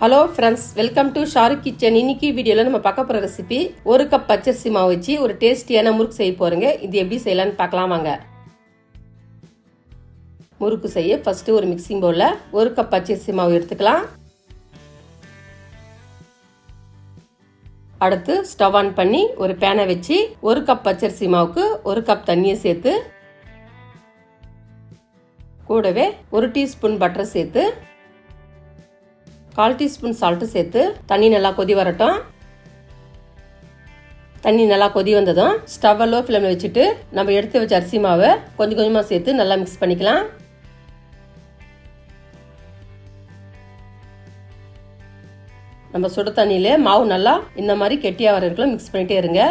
Hello friends welcome to Shahrukh kitchen இன்னைக்கு வீடியோவில் நம்ம பார்க்க போகிற ரெசிபி ஒரு கப் பச்சரிசி மாவு வச்சு ஒரு டேஸ்டியான முறுக்கு செய்ய போகிறோங்க இது எப்படி செய்யலாம்னு பார்க்கலாம் வாங்க. முறுக்கு செய்ய ஃபஸ்ட்டு ஒரு மிக்சிங் பவுலில் ஒரு கப் பச்சரிசி மாவு எடுத்துக்கலாம். அடுத்து ஸ்டவ் ஆன் பண்ணி ஒரு பேனை வச்சு ஒரு கப் பச்சரிசி மாவுக்கு ஒரு கப் தண்ணியை சேர்த்து கூடவே ஒரு டீஸ்பூன் பட்டர் சேர்த்து கால் டீஸ்பூன் சால்ட்டு சேர்த்து தண்ணி நல்லா கொதி வரட்டும். தண்ணி நல்லா கொதி வந்ததும் ஸ்டவ் லோ ஃப்ளேமில் வச்சுட்டு நம்ம எடுத்து வச்ச அரிசி மாவை கொஞ்சம் கொஞ்சமாக சேர்த்து நல்லா மிக்ஸ் பண்ணிக்கலாம். நம்ம சுட தண்ணியில் மாவு நல்லா இந்த மாதிரி கெட்டியாக வர இருக்கலாம் மிக்ஸ் பண்ணிகிட்டே இருங்க.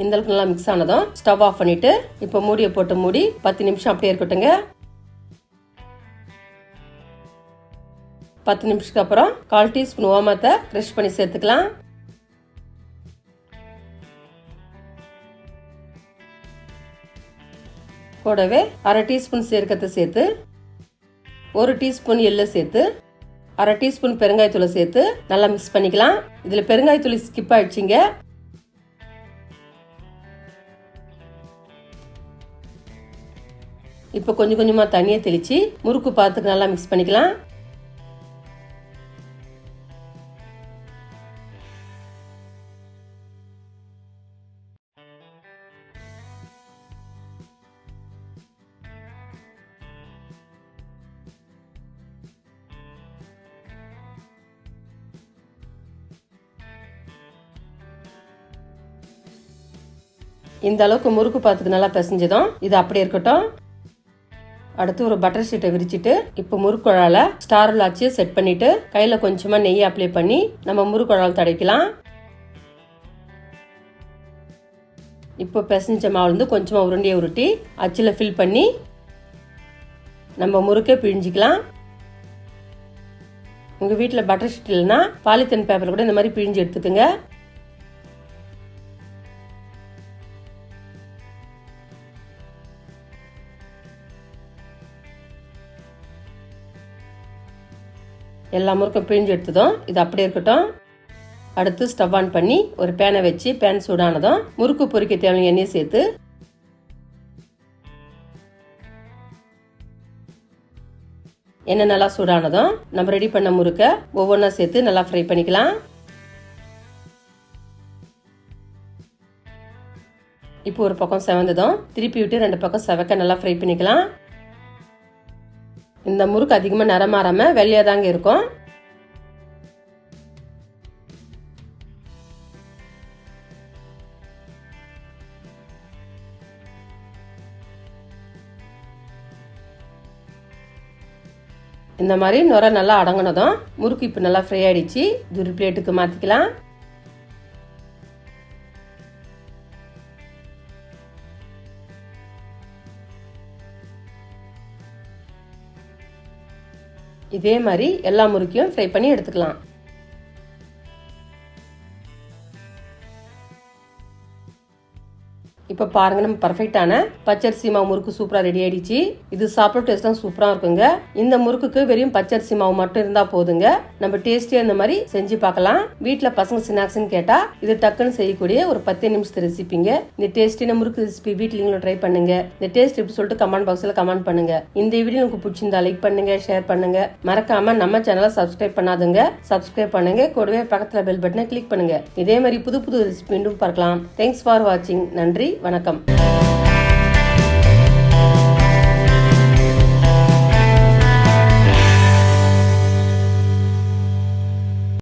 இந்த அளவுக்கு நல்லா மிக்ஸ் ஆனதும் ஸ்டவ் ஆஃப் பண்ணிட்டு இப்போ மூடியை போட்டு மூடி பத்து நிமிஷம் அப்படியே இருக்கட்டுங்க பத்து நிமிஷத்துக்கு அப்புறம் கால் டீஸ்பூன் ஓமத்தை க்ரஷ் பண்ணி சேர்த்துக்கலாம். கூடவே அரை டீஸ்பூன் சீரகத்தை சேர்த்து ஒரு டீஸ்பூன் எள்ளு சேர்த்து அரை டீஸ்பூன் பெருங்காயத்தூளை சேர்த்து நல்லா மிக்ஸ் பண்ணிக்கலாம். இதில் பெருங்காயத்தூள் ஸ்கிப் ஆயிடுச்சிங்க. இப்போ கொஞ்சம் கொஞ்சமாக தண்ணியை தெளித்து முறுக்கு பாத்துக்கு நல்லா மிக்ஸ் பண்ணிக்கலாம். இந்த அளவுக்கு முறுக்கு பாத்துக்கு நல்லா பிசைஞ்சதும் இது அப்படியே இருக்கட்டும். அடுத்து ஒரு பட்டர் ஷீட்டை விரிச்சிட்டு இப்போ முறுக்குழால ஸ்டார் லாச்சியை செட் பண்ணிட்டு கையில கொஞ்சமா நெய் அப்ளை பண்ணி நம்ம முறுக்குழால் தடைக்கலாம் இப்போ பிசைஞ்ச மாவுலேருந்து கொஞ்சமாக உருண்டையை உருட்டி அச்சில் ஃபில் பண்ணி நம்ம முறுக்கை பிழிஞ்சிக்கலாம். உங்கள் வீட்டில் பட்டர் ஷீட் இல்லைன்னா பாலித்தீன் பேப்பர் கூட இந்த மாதிரி பிழிஞ்சு எடுத்துக்கோங்க. எல்லா முறுக்கும் பிழிஞ்சு எடுத்ததும் இது அப்படியே இருக்கட்டும். அடுத்து ஸ்டவ் ஆன் பண்ணி ஒரு பேனை வச்சு பேன் சூடானதும் முறுக்கு பொறிக்க தேவையான எண்ணெயை சேர்த்து எண்ணெய் நல்லா சூடானதும் நம்ம ரெடி பண்ண முறுக்க ஒவ்வொன்றா சேர்த்து நல்லா ஃப்ரை பண்ணிக்கலாம். இப்போ ஒரு பக்கம் செவந்ததும் திருப்பி விட்டு ரெண்டு பக்கம் செவக்க நல்லா ஃப்ரை பண்ணிக்கலாம். இந்த முறுக்கு அதிகமாக நிறமாறாமல் வெள்ளையாக தாங்க இருக்கும். இந்த மாதிரி நுர நல்லா அடங்கினதும் முறுக்கு இப்போ நல்லா ஃப்ரை ஆயிடுச்சு. துரு பிளேட்டுக்கு மாற்றிக்கலாம் இதே மாதிரி எல்லா முறுக்கையும் ஃப்ரை பண்ணி எடுத்துக்கலாம். இப்போ பாருங்க நம்ம பர்ஃபெக்டான பச்சரிசி மாவு முறுக்கு சூப்பராக ரெடி ஆயிடுச்சு. இது சாப்பிட டேஸ்ட்லாம் சூப்பராக இருக்குங்க. இந்த முறுக்குக்கு வெறும் பச்சரிசி மாவு மட்டும் இருந்தால் போதுங்க. நம்ம டேஸ்டியாக இந்த மாதிரி செஞ்சு பார்க்கலாம். வீட்டில் பசங்க ஸ்நாக்ஸ்னு கேட்டால் இது டக்குன்னு செய்யக்கூடிய ஒரு பத்து நிமிஷத்து ரெசிபிங்க இந்த டேஸ்டியான முறுக்கு ரெசிபி வீட்டில் நீங்களும் ட்ரை பண்ணுங்க. இந்த டேஸ்ட் எப்படி சொல்லிட்டு கமெண்ட் பாக்ஸில் கமெண்ட் பண்ணுங்க. இந்த வீடியோ உங்களுக்கு பிடிச்சிருந்தா லைக் பண்ணுங்க ஷேர் பண்ணுங்க. மறக்காம நம்ம சேனலை சப்ஸ்கிரைப் பண்ணாதுங்க. சப்ஸ்கிரைப் பண்ணுங்க. கூடவே பக்கத்தில் பெல் பட்டனை கிளிக் பண்ணுங்க. இதே மாதிரி புது புது ரெசிபி மீண்டும் பார்க்கலாம். தேங்க்ஸ் ஃபார் வாட்சிங் நன்றி. வணக்கம்.